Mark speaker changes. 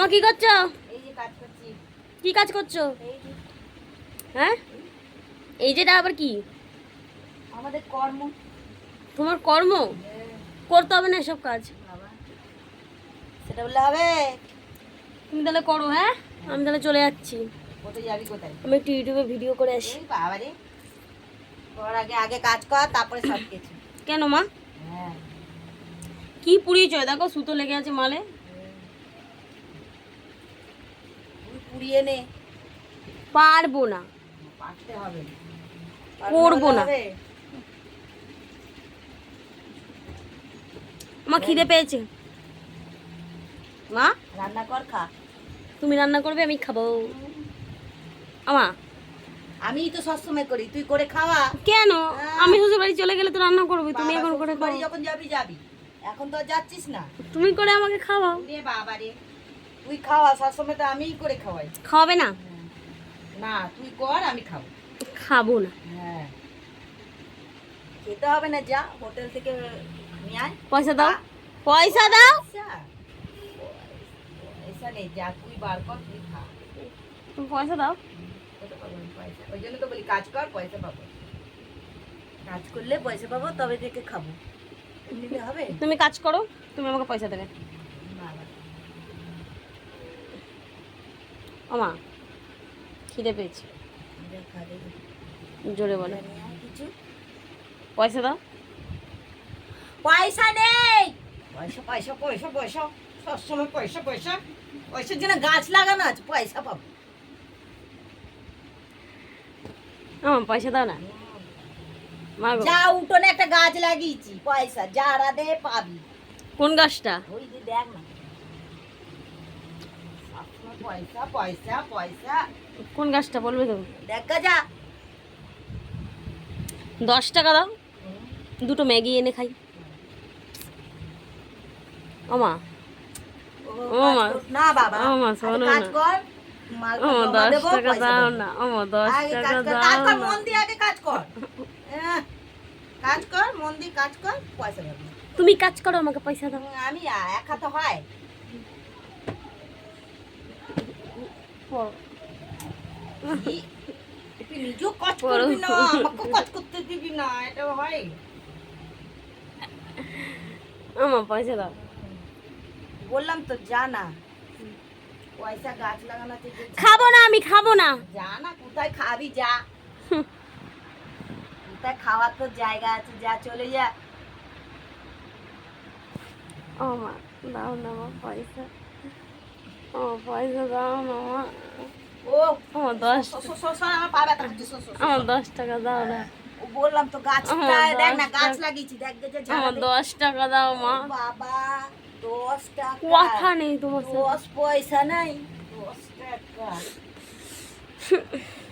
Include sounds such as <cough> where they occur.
Speaker 1: আমার কি করছ? কি কাজ করছ?
Speaker 2: এই যে।
Speaker 1: হ্যাঁ? এই যেটা আবার কি?
Speaker 2: আমাদের কর্ম।
Speaker 1: তোমার কর্ম? করতে হবে না এসব কাজ।
Speaker 2: সেটা বললে হবে।
Speaker 1: তুমি তাহলে করো হ্যাঁ? আমি তাহলে চলে যাচ্ছি।
Speaker 2: যাবি কোথায়?
Speaker 1: আমি একটু ইউটিউবে ভিডিও করে আসি।
Speaker 2: এই বাবা রে। কর আগে আগে কাজ কর তারপরে সব কিছু।
Speaker 1: কেন মা?
Speaker 2: হ্যাঁ।
Speaker 1: কি পুড়িয়েছ? দেখো সুতো লেগে আছে মালে
Speaker 2: তুই পুড়িয়ে নে।
Speaker 1: পারব না।
Speaker 2: পারতে হবে।
Speaker 1: করব না। আমার খিদে পেয়েছে। মা?
Speaker 2: রান্না কর খা।
Speaker 1: তুমি রান্না করবে আমি খাব। আমা
Speaker 2: আমি তো সবসময় করি তুই করে খাওয়া।
Speaker 1: কেন? আমি শ্বশুর বাড়ি চলে গেলে তো রান্না করবে তুমি এখন করে
Speaker 2: বাড়ি
Speaker 1: খাও
Speaker 2: যখন যাবি যাবি। এখন তো আর যাচ্ছিস না।
Speaker 1: তুমি করে আমাকে খাওয়াও।
Speaker 2: রে বাবা রে। তুই খাওয়া সবসময় তো আমিই করে খাওয়াই।
Speaker 1: খাওয়াবে না?
Speaker 2: না তুই কর আমি খাব।
Speaker 1: খাব না।
Speaker 2: হ্যাঁ। খেতে হবে না যা হোটেল থেকে নিয়ে আয়।
Speaker 1: পয়সা দাও। পয়সা? দাও।
Speaker 2: পয়সা? নেই যা তুই বার কর তুই খা।
Speaker 1: তুমি পয়সা দাও।
Speaker 2: পয়সা? ওই জন্য তো বলি কাজ কর পয়সা পাবো। কাজ করলে পয়সা পাবো তবে থেকে খাব। হবে?
Speaker 1: তুমি কাজ করো তুমি আমাকে পয়সা দেবে
Speaker 2: না না
Speaker 1: আমা খিদে পেয়েছে। জোরে বলে। পয়সা দাও।
Speaker 2: পয়সা নেই। পয়সা পয়সা পয়সা পয়সা। সবসময় পয়সা পয়সা। পয়সার জন্য গাছ লাগানো আছে পয়সা পাবো।
Speaker 1: আমার পয়সা দাও না।
Speaker 2: যা উঠোনে একটা গাছ লাগিয়েছি পয়সা যারা দে পাবি।
Speaker 1: কোন গাছটা?
Speaker 2: ওই দেখ না। পয়সা পয়সা পয়সা।
Speaker 1: কোন গাছটা বলবে তো?
Speaker 2: দেখা যা
Speaker 1: দশ টাকা দাও। দুটো ম্যাগি এনে খাই। আমা
Speaker 2: ও,
Speaker 1: ও মা।
Speaker 2: কাজ কর- না বাবা।
Speaker 1: ও শোনো না।
Speaker 2: কর। মাল
Speaker 1: ও
Speaker 2: জমা
Speaker 1: দশ টাকা দাও না। ও দশ টাকা দাও
Speaker 2: কাজ কর,
Speaker 1: না।
Speaker 2: মন দিয়ে আগে কাজ কর। হ্যাঁ, কাজ কর মন দিয়ে কাজ কর পয়সা
Speaker 1: তুমি কাজ করো আমাকে পয়সা দাও।
Speaker 2: আমি এক হাতে হয়। ই- তুই নিজেও কাজ করবি না আমাকে কাজ করতে দিবি না এটা হয়
Speaker 1: আমার পয়সা দাও।
Speaker 2: বললাম তো যা না। পয়সা গাছ লাগানো
Speaker 1: খাব না আমি খাব না।
Speaker 2: যা না কোথায় খাবি যা। কোথায় খাওয়ার তো জায়গা আছে যা চলে যা।
Speaker 1: ও মা দাও না আমার পয়সা। পয়সা দাও না মা।
Speaker 2: ও
Speaker 1: আমার দশ
Speaker 2: আমার
Speaker 1: দশ টাকা দাও না।
Speaker 2: বললাম তো গাছ
Speaker 1: আমার
Speaker 2: দেখ না গাছ লাগিয়েছি দেখ
Speaker 1: আমার। দশ টাকা দাও মা।
Speaker 2: বাবা দশ টাকা।
Speaker 1: কথা নেই তোমার
Speaker 2: দশ পয়সা নাই দশ টাকা। <laughs>